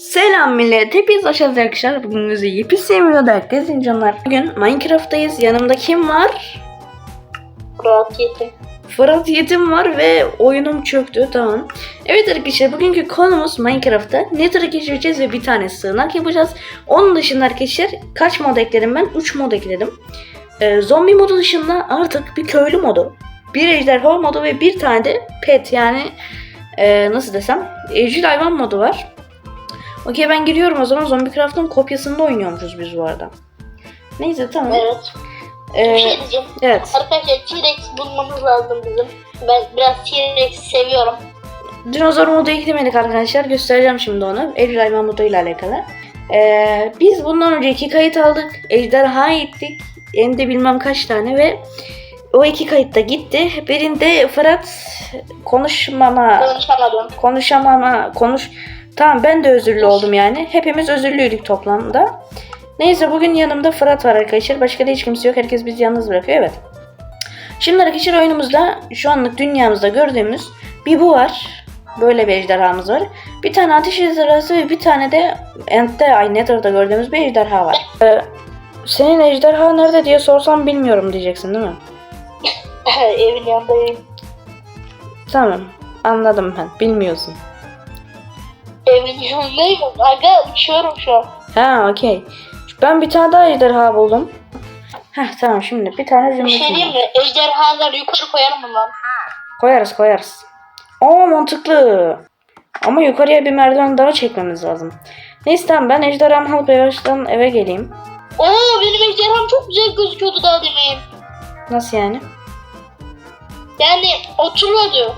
Selam millet. Hepiniz aşağıda arkadaşlar. Bugün bizi yepyeni videoda herkes canlar. Bugün Minecraft'tayız. Yanımda kim var? Rahat yetim. Fırat Yetim var ve oyunum çöktü. Tamam. Evet arkadaşlar bugünkü konumuz Minecraft'ta Nether'ı geçireceğiz ve bir tane sığınak yapacağız. Onun dışında arkadaşlar kaç mod ekledim ben? 3 mod ekledim. Ee, zombi modu dışında artık bir köylü modu, bir ejderha modu ve bir tane de pet yani ee, nasıl desem evcil hayvan modu var. Okey ben giriyorum o zaman Zombiecraft'ın kopyasında oynuyormuşuz biz bu arada. Neyse tamam. Evet. Ee, Bir şey diyeceğim. evet. Arkadaşlar T-Rex bulmamız lazım bizim. Ben biraz T-Rex'i seviyorum. Dinozor modu eklemedik arkadaşlar. Göstereceğim şimdi onu. Hayvan modu ile alakalı. Ee, biz bundan önce iki kayıt aldık. Ejderha ettik. Hem de bilmem kaç tane ve o iki kayıt da gitti. Birinde Fırat konuşmama, Konuşamadım. konuşamama, konuş... Tamam ben de özürlü oldum yani. Hepimiz özürlüydük toplamda. Neyse bugün yanımda Fırat var arkadaşlar. Başka da hiç kimse yok. Herkes bizi yalnız bırakıyor. Evet. Şimdi arkadaşlar oyunumuzda şu anlık dünyamızda gördüğümüz bir bu var. Böyle bir ejderhamız var. Bir tane ateş ejderhası ve bir tane de Ent'te, ay Nether'da gördüğümüz bir ejderha var. Ee, senin ejderha nerede diye sorsam bilmiyorum diyeceksin değil mi? Evin yanındayım. Tamam. Anladım ben. Bilmiyorsun. Evin yanındayım. Aga uçuyorum şu an. Ha okey. Ben bir tane daha ejderha buldum. Heh tamam şimdi bir tane Bir zümrüt şey buldum. diyeyim mi? Ejderhaları yukarı koyalım mı lan? Koyarız koyarız. Aa mantıklı. Ama yukarıya bir merdiven daha çekmemiz lazım. Neyse tamam ben ejderhamı alıp yavaştan eve geleyim. Oo benim ejderham çok güzel gözüküyordu daha demin. Nasıl yani? Yani oturuyordu.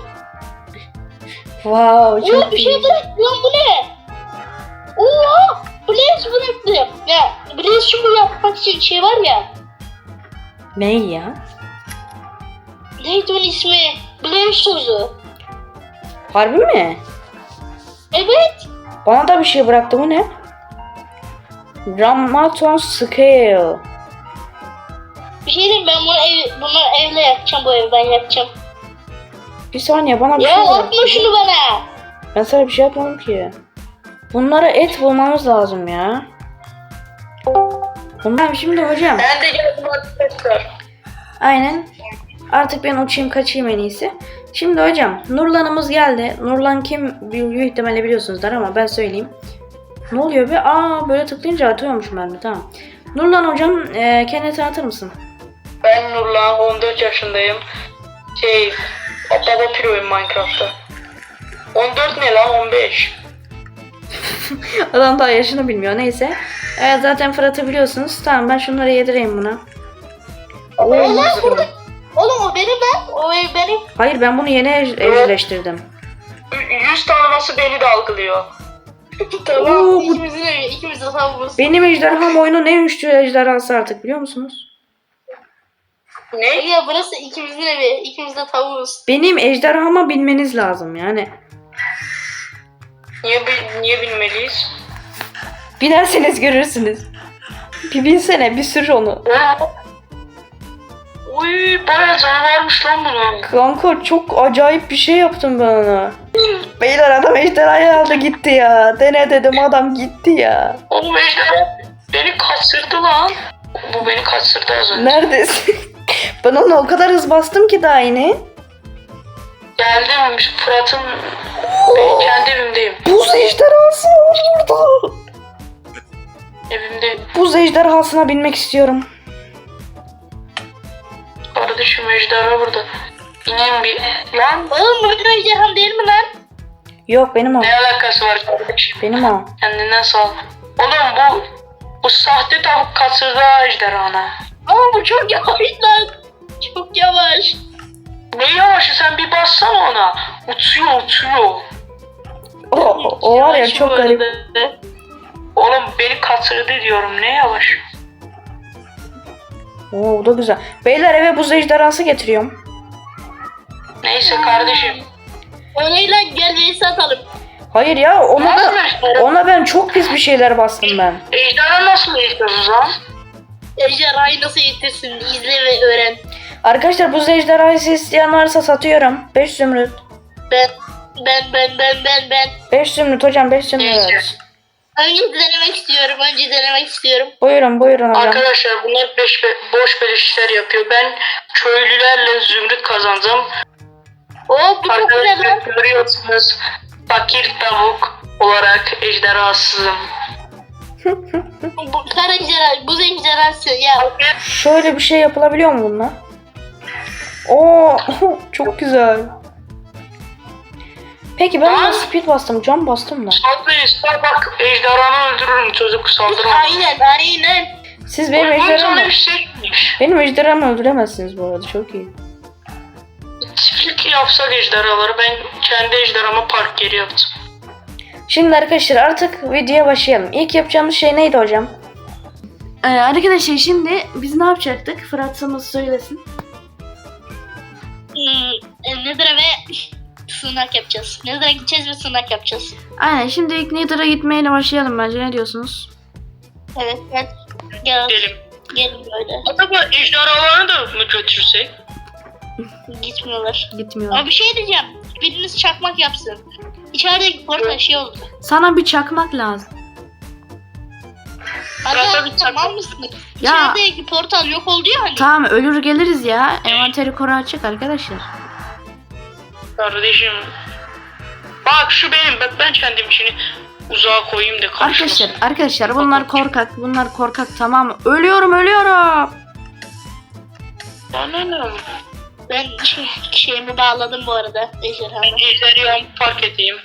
Wow çok bir iyi. şey bıraktı lan bu ne? Oo Blaze bıraktı. Ya Blaze şunu yapmak için şey var ya. Ne ya? Neydi onun ismi? Blaze sözü. Harbi mi? Evet. Bana da bir şey bıraktı bu ne? Ramaton Scale. Bir şey diyeyim ben bunu ev, bunu evle yapacağım bu evi ben yapacağım. Bir saniye bana bir Ya şey atma bıraktı. şunu bana. Ben sana bir şey yapmadım ki. Bunlara et bulmamız lazım ya. Bunlar şimdi hocam. Ben de geldim arkadaşlar. Aynen. Artık ben uçayım kaçayım en iyisi. Şimdi hocam Nurlan'ımız geldi. Nurlan kim büyük ihtimalle biliyorsunuzdur ama ben söyleyeyim. Ne oluyor be? Aa böyle tıklayınca atıyormuş mermi tamam. Nurlan hocam e, kendini tanıtır mısın? Ben Nurlan, 14 yaşındayım. Şey, Baba Piro'yum Minecraft'ta. 14 ne lan 15? Adam daha yaşını bilmiyor neyse. Evet zaten Fırat'ı biliyorsunuz. Tamam ben şunları yedireyim buna. Oğlum burada. Oğlum o benim lan. O ev benim. Hayır ben bunu yeni ev- evcilleştirdim. 100 tanıması beni de algılıyor. tamam. Oo, bu- İkimizin evi. İkimiz de tavuğuz. Benim ejderham oyunun en güçlü ejderhası artık biliyor musunuz? Ne? Ya burası ikimizin evi. İkimiz de tavuğuz. Benim ejderhama bilmeniz lazım yani. Niye, niye bilmeliyiz? Binerseniz görürsünüz. Bir binsene bir sür onu. Uy bayağı canı varmış lan bunun. Kanka çok acayip bir şey yaptım ben ona. Beyler adam ejderhayı aldı gitti ya. Dene dedim adam gitti ya. Oğlum ejderha beni kaçırdı lan. Bu beni kaçırdı az önce. Neredesin? Ben ona o kadar hız bastım ki daha yine. Geldim Fırat'ın ben kendi evimdeyim. Buz ejderhası var burada. Evimdeyim. Buz ejderhasına binmek istiyorum. Kardeşim ejderha burada. İneyim bir. Lan Oğlum bu benim ejderham değil mi lan? Yok benim o. ne alakası var kardeşim? Benim o. Kendinden sağ ol. Oğlum bu bu sahte tavuk kaçırdı ejderhana. Ama bu çok yavaş lan. Çok yavaş. Ne yavaşı sen bir bassana ona. Uçuyor uçuyor. O, o var ya Yavaş çok garip. arada. Oğlum beni kaçırdı diyorum ne yavaş. Oo bu da güzel. Beyler eve buz ejderhası getiriyorum. Neyse kardeşim. Öyle gel vs atalım. Hayır ya ona Nasıl da ejderha? ona ben çok pis bir şeyler bastım ben. Ejderha nasıl eğitiyoruz lan? Ejderhayı nasıl eğitirsin? İzle ve öğren. Arkadaşlar buz ejderhası isteyen varsa satıyorum. 5 zümrüt. Ben ben ben ben ben ben. 5 zümrüt hocam 5 zümrüt. Neyse. Önce denemek istiyorum. Önce denemek istiyorum. Buyurun buyurun hocam. Arkadaşlar bunlar beş, be- boş beleşler yapıyor. Ben köylülerle zümrüt kazanacağım. Oo bu çok güzel lan. Görüyorsunuz. Fakir tavuk olarak ejderhasızım. Bu kara ejderha, buz ejderhası. Ya Şöyle bir şey yapılabiliyor mu bununla? Oo çok güzel. Peki ben Aa. speed bastım, cam bastım da. Saldırıyız. Bak ejderhanı öldürürüm çocuk saldırma. aynen aynen. Siz benim sana ejderhamı, şeymiş. benim ejderhamı öldüremezsiniz bu arada çok iyi. Çiftlik yapsak ejderhaları ben kendi ejderhama park yeri yaptım. Şimdi arkadaşlar artık videoya başlayalım. İlk yapacağımız şey neydi hocam? Ee, arkadaşlar şimdi biz ne yapacaktık? Fırat sana söylesin. Hmm, e, Nether'a ve sığınak yapacağız. Nether'a gideceğiz ve sığınak yapacağız. Aynen şimdi ilk Nether'a gitmeyle başlayalım bence ne diyorsunuz? Evet evet. Gel, Gidelim. gelin böyle. Acaba ejderhalarını da mı götürsek? Gitmiyorlar. Gitmiyor. Ama bir şey diyeceğim. Biriniz çakmak yapsın. İçerideki portal şey oldu. Sana bir çakmak lazım. Fırat'a bir tamam mısın? Ya. İçerideki portal yok oldu ya hani. Tamam ölür geliriz ya. Envanteri koru açık arkadaşlar. Kardeşim. Bak şu benim. Bak ben kendim işini uzağa koyayım da karışmasın. Arkadaşlar arkadaşlar bunlar korkak. Bunlar korkak tamam? Ölüyorum ölüyorum. Bana ne? Ben şey- şeyimi bağladım bu arada ejderhamı park edeyim.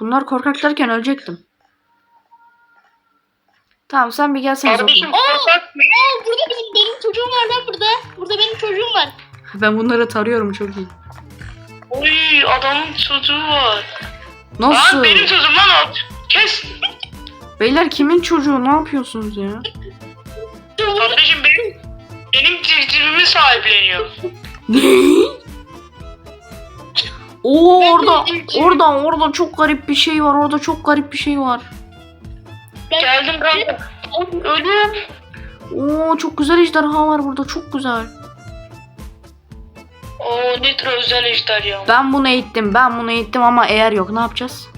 Bunlar korkak derken ölecektim. Tamam sen bir gelsene Kardeşim Zokum. korkak mı? Aa burada benim, benim çocuğum var lan burada. Burada benim çocuğum var. Ben bunları tarıyorum çok iyi. Oy adamın çocuğu var. Nasıl? Lan benim çocuğum lan o. Kes. Beyler kimin çocuğu ne yapıyorsunuz ya? Kardeşim benim benim civcivimi sahipleniyor. Oo Ben orada de ilk- orada orada çok garip bir şey var. Orada çok garip bir şey var. Ben- Geldim kanka. Ölüyorum. Oo çok güzel ejderha var burada çok güzel. Oo ne tür özel ejderha. Ben bunu eğittim. Ben bunu eğittim ama eğer yok ne yapacağız?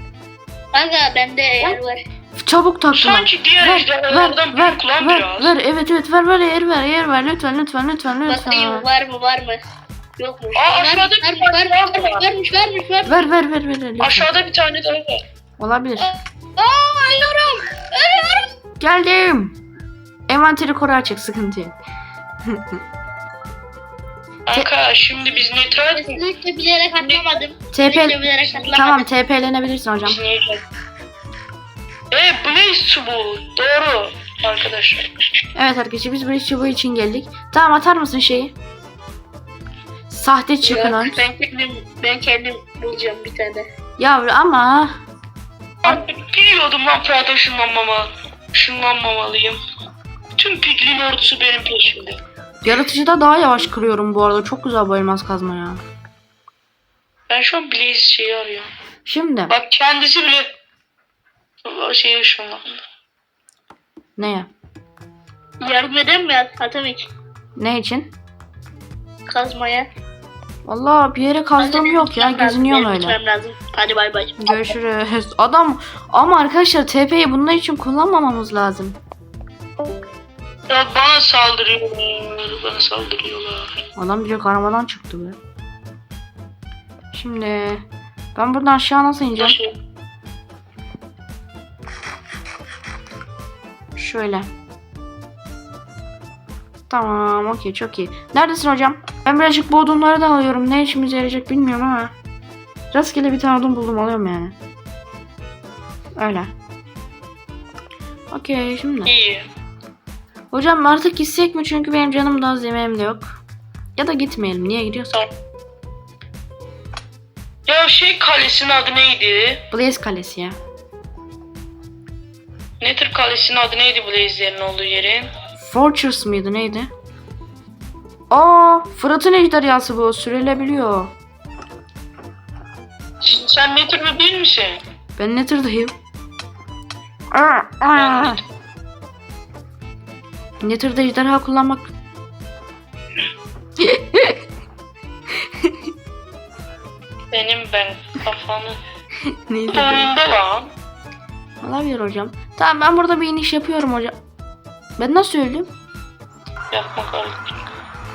Aga bende eğer var. Çabuk tak buna. Sanki diğer Ver ver ejderhalardan ver büyük lan ver biraz. ver evet evet ver ver eğer ver eğer ver lütfen lütfen lütfen Bakayım lütfen. var mı var mı? Yokmuş. Aa, aşağıda bir vermiş, tane var. vermiş, vermiş, vermiş, vermiş. Ver ver ver ver lütfen. Aşağıda bir tane daha var. Olabilir. Aa ölüyorum. Geldim. Envanteri koru açık sıkıntı yok. Kanka şimdi biz ne tür Kesinlikle bilerek atlamadım. TP Kesinlikle bilerek atlamadım. tamam TP'lenebilirsin hocam. Biz niye E Blaze çubuğu. Doğru. Arkadaşlar. Evet arkadaşlar biz buraya çubuğu için geldik. Tamam atar mısın şeyi? Sahte çıkın Yok, ben kendim, ben kendim bulacağım bir tane. Ya ama Ben biliyordum lan Fırat'a ışınlanmama. Işınlanmamalıyım. Tüm piglin ordusu benim peşimde. yaratıcıda daha yavaş kırıyorum bu arada. Çok güzel bu elmas kazma ya. Ben şu an Blaze şeyi arıyorum. Şimdi Bak kendisi bile o şeye ışınlandı. neye? Yardım eder mi ya Atomik? Ne için? Kazmaya. Vallahi bir yere kazdığım Benim yok ya. lazım, Geziniyorum benim öyle. gitmem lazım. Hadi bay bay. Görüşürüz. Adam ama arkadaşlar TP'yi bunun için kullanmamamız lazım. Ya bana saldırıyorlar. Bana saldırıyorlar. Adam direkt arabadan çıktı be. Şimdi ben buradan aşağı nasıl ineceğim? Şöyle. Tamam okey çok iyi. Neredesin hocam? Ben birazcık bu odunları da alıyorum. Ne işimize yarayacak bilmiyorum ama. Rastgele bir tane odun buldum alıyorum yani. Öyle. Okey şimdi. İyi. Hocam artık gitsek mi? Çünkü benim canım da az yemeğim de yok. Ya da gitmeyelim. Niye gidiyorsak? Ya şey kalesinin adı neydi? Blaze Kalesi ya. Nether kalesinin adı neydi Blaze'lerin olduğu yerin? Fortress mıydı neydi? Aa, Fırat'ın ejderhası bu. Sürülebiliyor. Sen- Sen Nether değil misin? Ben Nether'dayım. Aa, aa. Nether'da ejderha kullanmak... Benim ben kafanı Neydi? önünde lan. Olabilir hocam. Tamam ben burada bir iniş yapıyorum hocam. Ben nasıl öldüm? Yapma kardeşim.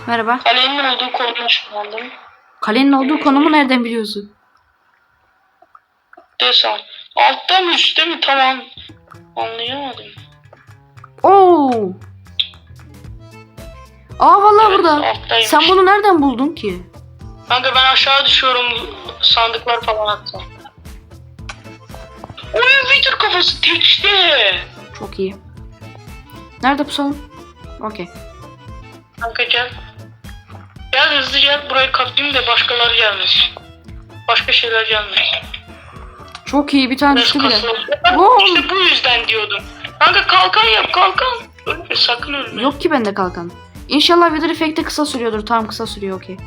Merhaba. Kalenin olduğu konuda ışınlandım. Kalenin olduğu konumu nereden biliyorsun? Desem. Altta mı üstte mi? Tamam. Anlayamadım. Oo. Aa vallahi Evet, burada. alttaymış. Sen bunu nereden buldun ki? Kanka ben aşağı düşüyorum. Sandıklar falan attım. Oy Wither kafası tekste. Çok iyi. Nerede pusalım? Okey. Kanka gel. Gel hızlı gel burayı kapayım da başkaları gelmesin. Başka şeyler gelmesin. Çok iyi bir tane düştü bile. Wow. İşte bu yüzden diyordum. Kanka kalkan yap kalkan. Ölme sakın ölme. Yok ki bende kalkan. İnşallah Wither efekti kısa sürüyordur. Tamam kısa sürüyor okey.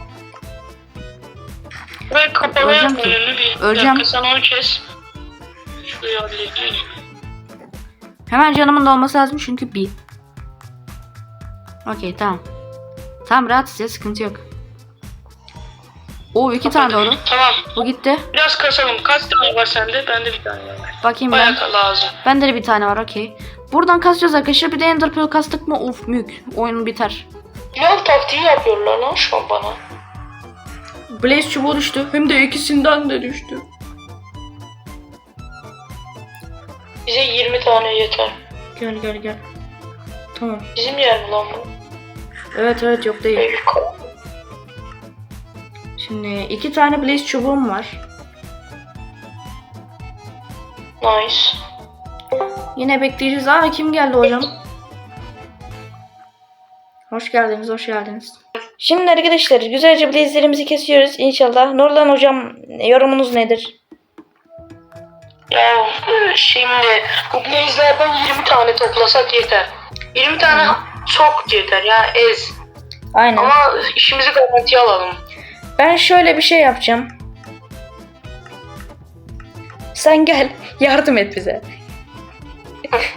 Burayı ki. önünü bir. Öleceğim. Dakika sen onu kes. Şurayı halledeyim. Hemen canımın da olması lazım çünkü bir. Okey tamam. Tamam rahatız ya sıkıntı yok. Oo iki tane doğru. Tamam. Bu gitti. Biraz kasalım. Kaç tane var sende? Bende bir tane var. Bakayım ben. Bayağı lazım. Bende de bir tane var okey. Buradan kasacağız arkadaşlar. Bir de Ender Pearl kastık mı uf mük. Oyun biter. Plan taktiği yapıyorlar lan şu an bana. Blaze çubuğu düştü. Hem de ikisinden de düştü. Bize 20 tane yeter. Gel gel gel. Tamam. Bizim yer mi lan bu? Evet evet yok değil. Şimdi iki tane Blaze çubuğum var. Nice. Yine bekleyeceğiz. Aa kim geldi hocam? Hoş geldiniz, hoş geldiniz. Şimdi arkadaşlar güzelce blaze'lerimizi kesiyoruz inşallah. Nurlan hocam yorumunuz nedir? Ya şimdi bu blaze'lerden 20 tane toplasak yeter. 20 tane çok yeter ya ez. Aynen. Ama işimizi garantiye alalım. Ben şöyle bir şey yapacağım. Sen gel yardım et bize.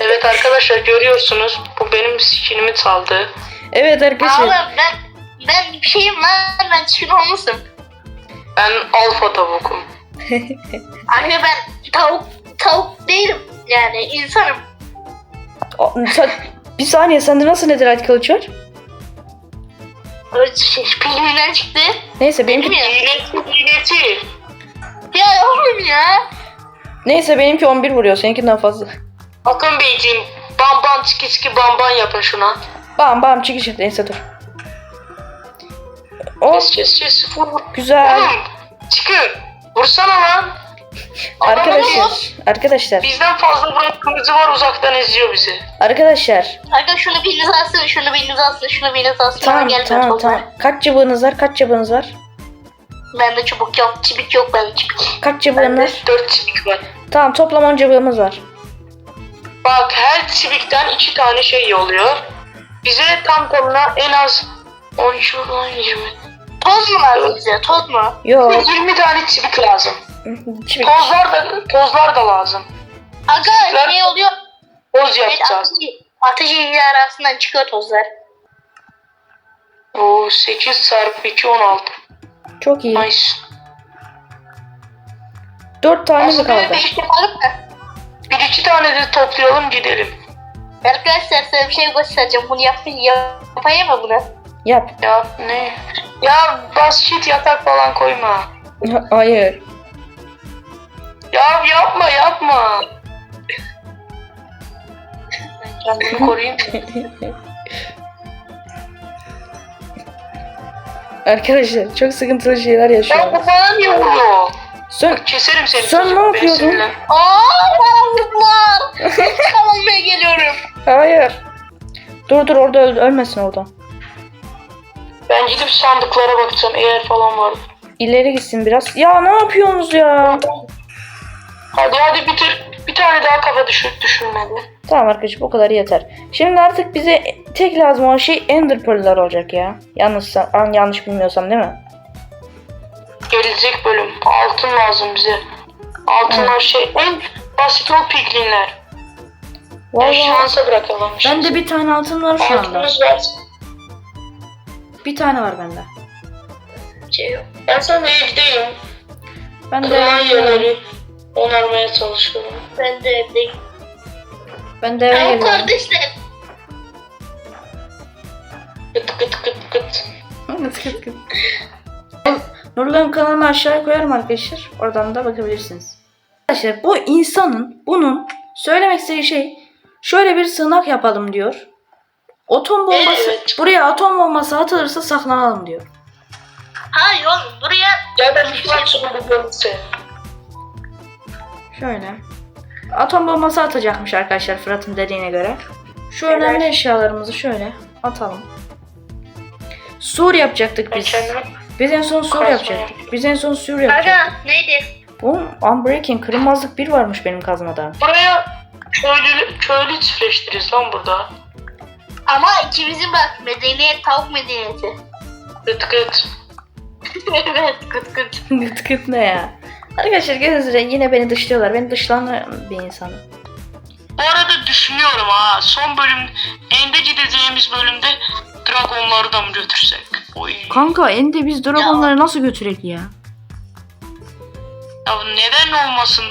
Evet arkadaşlar görüyorsunuz bu benim skinimi çaldı. Evet arkadaşlar. Oğlum ben ben bir şeyim lan ben çirkin olmuşum. Ben alfa tavukum. Abi ben tavuk tavuk değilim yani insanım. Sen- bir saniye sende nasıl netherite kılıç var? Çıktı. Neyse benimki iğneti. Ya oğlum ya. neyse benimki 11 vuruyor. Seninkinden fazla. Akın Beyciğim bam bam çiki çiki bam bam yapın şuna. Bam bam çıkış et. Neyse dur. O güzel. Oğlum çıkın. Vursana lan. Arkadaşlar, arkadaşlar, Bizden fazla vuran kırmızı var uzaktan eziyor bizi. arkadaşlar. Kanka şunu biriniz alsın, şunu biriniz alsın, şunu biriniz alsın. Bana Tamam, gelme tamam, tamam. Kaç çubuğunuz var? Kaç çubuğunuz var? Bende çubuk yok, çibik yok bende çibik. Kaç çubuğun Bende var? 4 çivik var. Tamam, toplam 10 çubuğumuz var. Bak her çivikten 2 tane şey oluyor. Bize tam tamına en az 10 şuradan 20. Toz mu lazım bize, toz mu? Yo, 20 tane çivik lazım. çivik. Tozlar da tozlar da lazım. Aga Tozlar- ne oluyor? Toz Evet, yapacağız. ateş, ateş arasından çıkıyor tozlar. Oo 8 çarpı 2 16. Çok iyi. Nice. 4 tane mi Aslında kaldı? bir, mı? bir iki tane de toplayalım gidelim. Arkadaşlar size bir şey göstereceğim. Bunu yap, yapayım mı bunu? Yap. Ya ne? Ya bas shit yatak falan koyma. Hayır. Ya yapma yapma. Ben kendimi koruyayım. Arkadaşlar çok sıkıntılı şeyler ya yaşıyoruz. bu bana niye vuruyor? Sen Keserim seni. Sen çocuk, ne beni yapıyordun? sinirlen. Aaa bana vurdular. İntikam almaya geliyorum. hayır. Dur dur orada öl- ölmesin orada. Ben gidip sandıklara bakacağım eğer falan var. İleri gitsin biraz. Ya ne yapıyorsunuz ya? Hadi hadi bitir. Bir tane daha kafa düşür, düşürmedi. Tamam arkadaşlar bu kadar yeter. Şimdi artık bize tek lazım olan şey Ender Pearl'lar olacak ya. Yanlış an yanlış bilmiyorsam değil mi? Gelecek bölüm. Altın lazım bize. Altınlar şey en basit o piglinler. Yani Vallahi şansa bırakalım. bende bir tane altın var şu anda. Altınız var. Bir tane var bende. Şey yok. Ben sana eve gideyim. Ben de yerleri. onarmaya çalışıyorum. Ben de evdeyim. Ben de eve Tamam geliyorum. kardeşler. Kıt kıt kıt kıt. Kıt kıt kıt. Nurların kanalını aşağıya koyarım arkadaşlar. Oradan da bakabilirsiniz. Arkadaşlar bu insanın bunun söylemek istediği şey şöyle bir sığınak yapalım diyor. Atom bombası Evet. buraya atom bombası atılırsa saklanalım diyor. Hayır oğlum buraya Ya ben şu an çıkabiliyorum seni. Şöyle. Atom bombası atacakmış arkadaşlar Fırat'ın dediğine göre. Şu önemli eşyalarımızı şöyle atalım. Sur yapacaktık biz. Biz en son sur yapacaktık. Biz en son sur yapacaktık. Aga neydi? Bu Unbreaking kırılmazlık bir varmış benim kazmada. buraya köylü, köylü çiftleştiririz lan burada. Ama ikimizin bak medeniyet tavuk medeniyeti. Kıt kıt. evet kıt kıt. Gıt gıt ne ya? Arkadaşlar gördüğünüz üzere yine beni dışlıyorlar. Ben dışlanan bir insanım. Bu arada düşünüyorum ha son bölüm ende gideceğimiz bölümde dragonları da mı götürsek? Oy. Kanka ende biz dragonları nasıl götürek ya? Ya neden olmasın?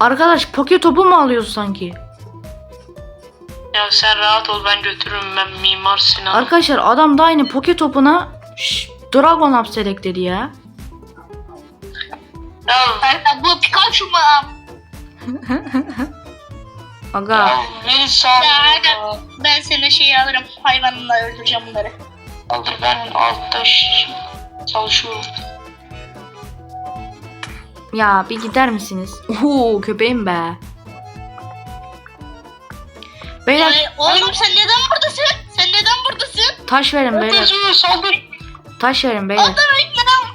Arkadaş poke topu mu alıyorsun sanki? Ya sen rahat ol ben götürürüm ben Mimar Sinan. Arkadaşlar adam da aynı poke topuna şş, dragon hapsedek dedi ya. ya, bu Pikachu mu? Aga. ya beni sağ Ya aga ben senin şeyi alırım. Hayvanla öldüreceğim bunları. Aldır ben altta ş- çalışıyorum. Ya bir gider misiniz? Oo köpeğim be. Beyler Ay, oğlum sen neden buradasın? Sen neden buradasın? taş verin beyler. Saldır. Taş verin beyler. Neden?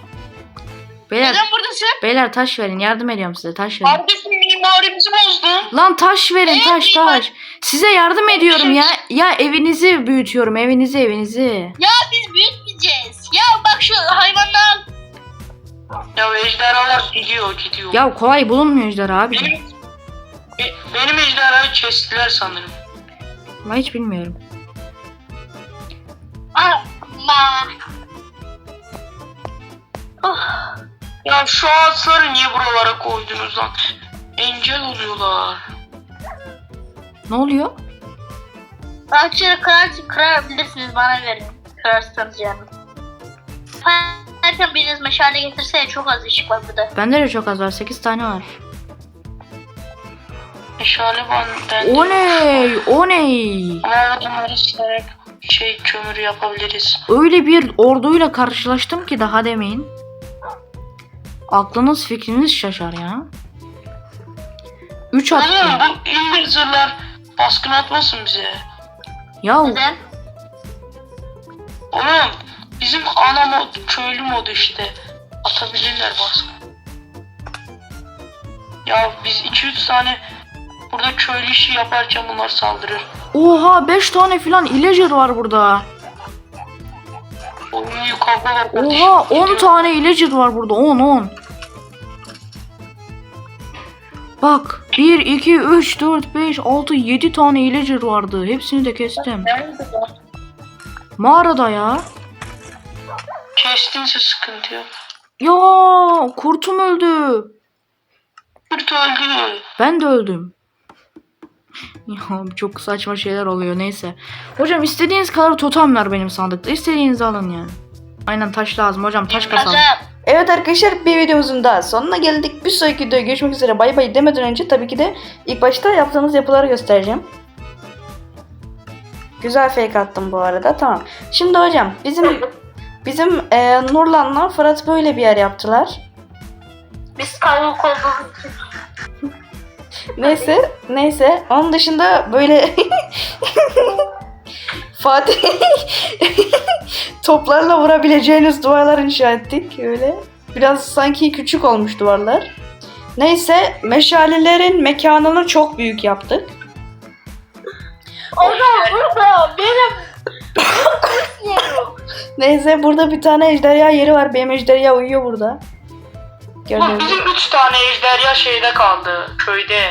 Beyler Neden buradasın? beyler taş verin. Yardım ediyorum size taş verin. Kardeşim mimarimizi bozdun. Lan taş verin taş taş. Size yardım ediyorum ya. Ya evinizi büyütüyorum evinizi evinizi. Ya biz büyütmeyeceğiz. Ya bak şu hayvanlar. Ya ejderhalar gidiyor gidiyor. Ya kolay bulunmuyor ejderha abi. Benim, be- benim ejderhayı kestiler sanırım. Ben hiç bilmiyorum. Ama. Oh. Ya şu ağaçları niye buralara koydunuz lan? Engel oluyorlar. Ne oluyor? Ağaçları kırar, kırabilirsiniz bana verin. Kırarsanız yani. Erken biriniz meşale getirse çok az ışık var burada. Bende de çok az var. 8 tane var. Meşale ben ben. O ne? O ne? Ama bunları silerek şey kömür yapabiliriz. Öyle bir orduyla karşılaştım ki daha demeyin. Aklınız fikriniz şaşar ya. 3 Oğlum attım. bu indirziler baskın atmasın bize. Ya Neden? Oğlum bizim ana mod köylü modu işte. Atabilirler baskın. Ya biz 2-3 tane burada köylü işi yaparken bunlar saldırır. oha 5 tane filan illager var burada. Oyun yukarıda var kardeşim. Oha 10 Gidiyor. tane illager var burada 10 10. Bak 1 2 3 4 5 6 7 tane illager vardı. Hepsini de kestim. Nerede lan? Mağarada ya. Kestinse sıkıntı yok. Ya kurtum öldü. Kurt öldü. Ben de öldüm. Ya çok saçma şeyler oluyor neyse. Hocam istediğiniz kadar totem var benim sandıkta. İstediğinizi alın yani. Aynen taş lazım hocam taş kasalım. Evet arkadaşlar bir videomuzun daha sonuna geldik. Bir sonraki videoda görüşmek üzere. Bay bay demeden önce tabii ki de ilk başta yaptığımız yapıları göstereceğim. Güzel fake attım bu arada. Tamam. Şimdi hocam bizim bizim e, Nurlan'la Fırat böyle bir yer yaptılar. biz tavuk olduğumuz için. Neyse, neyse. Onun dışında böyle Fatih toplarla vurabileceğiniz duvarlar inşa ettik öyle. Biraz sanki küçük olmuş duvarlar. Neyse, meşalelerin mekanını çok büyük yaptık. Aga burada benim Neyse, burada bir tane ejderha yeri var. Benim ejderha uyuyor burada. Lan gibi. bizim 3 tane ejderha şeyde kaldı. Köyde.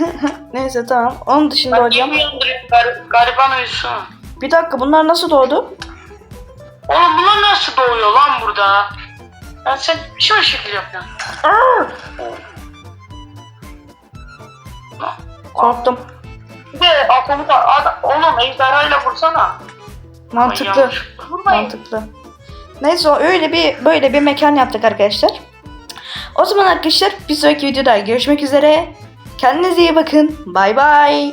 Neyse tamam. Onun dışında Ben hocam. Gar gariban uyusun. Bir dakika bunlar nasıl doğdu? Oğlum bunlar nasıl doğuyor lan burada? Ya sen şu şekil yapıyorsun. Korktum. Bir de atomu da adam, oğlum ejderhayla vursana. Mantıklı. Mantıklı. Neyse öyle bir böyle bir mekan yaptık arkadaşlar. O zaman arkadaşlar bir sonraki videoda görüşmek üzere. Kendinize iyi bakın. Bay bay.